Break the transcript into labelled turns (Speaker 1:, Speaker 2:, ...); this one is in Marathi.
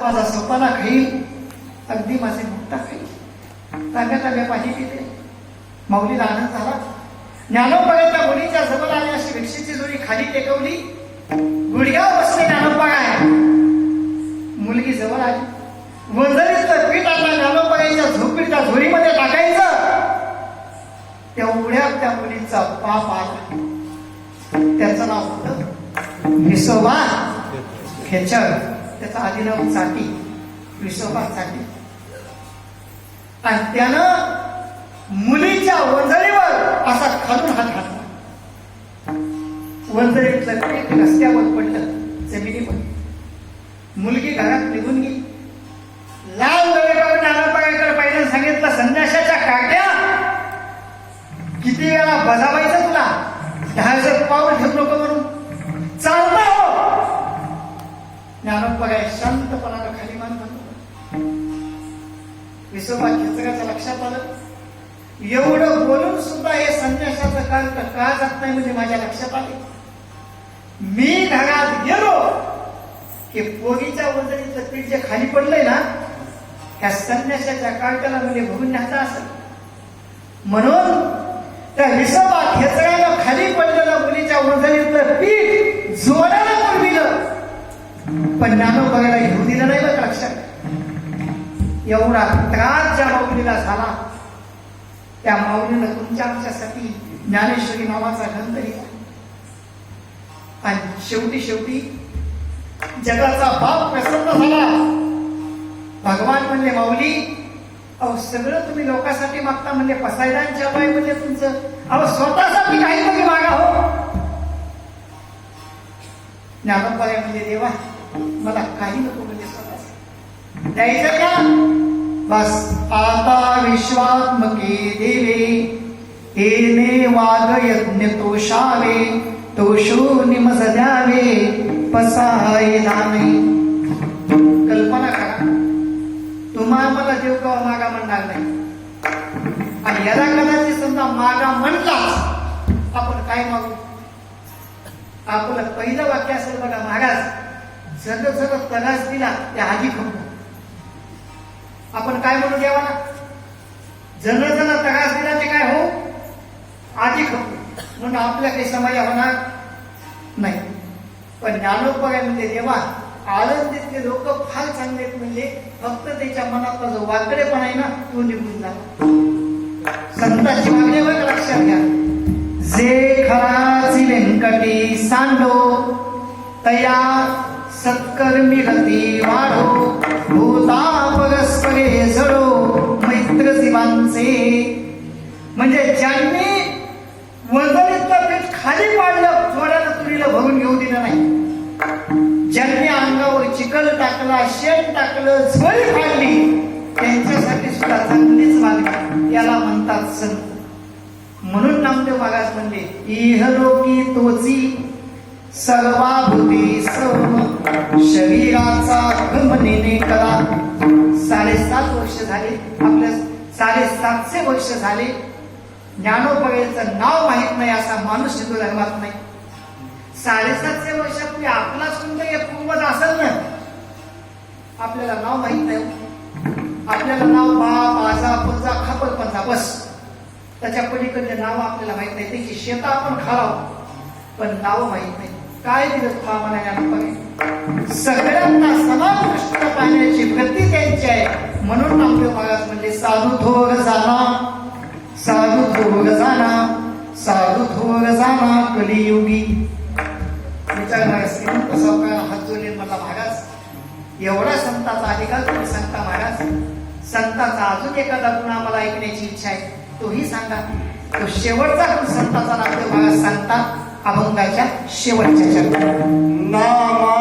Speaker 1: माझा स्वतःला खाईल अगदी माझे मुक्ता खाईल. ताब्या ताब्या पाहिजे पिते माऊलीला आनंद झाला. ज्ञानोबाच्या मुलीच्या जवळ आली अशी भिक्षेची जोडी खाली टेकवली. गुडघ्यावर बसले ज्ञानोबा आहे मुलगी जवळ आली. वंजरीतलं पीठ आता ज्ञानोबाईच्या झोपडीच्या झोरीमध्ये टाकायचं. तेवढ्या त्या मुलीचा पाप आला. त्याचं नाव होतं विसोबा खेचर त्याचा आधी साठी विश्वभा साठी आणि त्यानं मुलीच्या वंजरीवर असा खालून हात घातला. वंजरीतलं एक रस्त्यावर पडलं जमिनीवर. मुलगी घरात निघून गेली. लाल दवेकर ज्ञानोपायाकडे पाहिजे सांगितलं संन्याशाच्या काट्या. किती वेळा बजावायचं तुला? दहाचं पाऊल ठेव. ज्ञानोपाय शांतपणानं खाली मान म्हणतो विसोबा खेचकाच्या लक्षात आलं. एवढं बोलून सुद्धा हे संन्यासाचं काल का जात नाही म्हणजे माझ्या लक्षात आले. मी घरात गेलो की पोरीच्या वजनीचं पीठ जे खाली पडलंय ना त्या संन्यासाच्या काळकाला म्हणजे भरून न्यायचं असेल म्हणून त्या विसोबा खेचका खाली पडलेलं मुलीच्या वजनीतलं पीठ जोरानं पुरविलं पण बघायला घेऊ दिलं नाही बघ लक्षात? एवढा त्रास ज्या माऊलीला झाला त्या माऊलीनं तुमच्या आमच्यासाठी ज्ञानेश्वरी नावाचा ग्रंथ लिहिला. आणि शेवटी शेवटी जगाचा बाप प्रसन्न झाला. भगवान म्हणले माऊली अहो सगळं तुम्ही लोकांसाठी मागता म्हणजे पसायदांच्या बाय म्हणजे तुमचं. अहो स्वतःसाठी काही तरी मागा हो. ज्ञानोपाय म्हणजे देवा मला काही नको म्हणजे स्वतःच. द्यायचं का बस. आता विश्वात्मके देवे. तेने वाघ यज्ञ तोषावे. तोषो निमस द्यावे. पसाय दाने कल्पना करा. तुम्हाला मला देव का मागा म्हणणार नाही? आणि याला कदाचित समजा मागा म्हणला आपण काय मागू? आपलं पहिलं वाक्य असेल बघा मागास. सर्व सर्व तलास दिला त्या आधी खपू आपण काय म्हणू देवाला? जन जन तगास दिला ते काय हो? आधी खपू म्हणून आपल्या काही समाजा होणार नाही. पण ज्ञानोपाय म्हणजे देवा आळंदीतले लोक फार चांगले म्हणजे फक्त त्याच्या मनातला जो वाकडेपणा आहे ना तो निघून झाला संतांची मागणी बघ लक्षात घ्या. जे खराची व्यंकटी सांडो तया सत्कर्मी रती वाढो भूता परस्परे जडो मैत्र जीवांचे म्हणजे ज्यांनी वजनीतलं पीठ खाली पाडलं थोड्यानं तुरीला भरून घेऊ दिलं नाही. ज्यांनी अंगावर चिकल टाकला शेण टाकलं झोळी काढली त्यांच्यासाठी सुद्धा चांगलीच मागणी. याला म्हणतात संत. म्हणून नामदेव महाराज म्हणले इहलोकी तोची सर्वाभूती सर्व शरीराचा गमनेने कला साडेसात वर्ष झाले आपल्या साडेसातशे वर्ष झाले. ज्ञानोपवेचं नाव माहीत नाही असा माणूस हिंदू धर्मात नाही. साडेसातशे वर्षापूर्वी आपला सुंदर एक पूर्वज असेल ना? आपल्याला नाव माहीत नाही हो. आपल्याला नाव बाप आजा पंजा खापर पंजा बस. त्याच्या पलीकडले नाव आपल्याला माहीत नाही. त्याची शेता आपण खालाव. पण नाव माहीत नाही. काय दिलं तुला म्हणायला सगळ्यांना समान पाण्याची पाहण्याची वृत्ती त्यांची आहे. म्हणून नामदेव महाराज म्हणजे साधू थोर जाणा साधू थोर जाणा साधू थोर जाणा कलियुगी. विचार महाराज श्रीमंत सावकार हात जोडले मला महाराज? एवढा संताचा अधिकार तुम्ही सांगता महाराज? संताचा अजून एखादा गुण आम्हाला ऐकण्याची इच्छा आहे तोही सांगा. तो शेवटचा गुण संताचा नामदेव महाराज सांगता. अभंगाच्या शेवटच्या चरणात
Speaker 2: नामा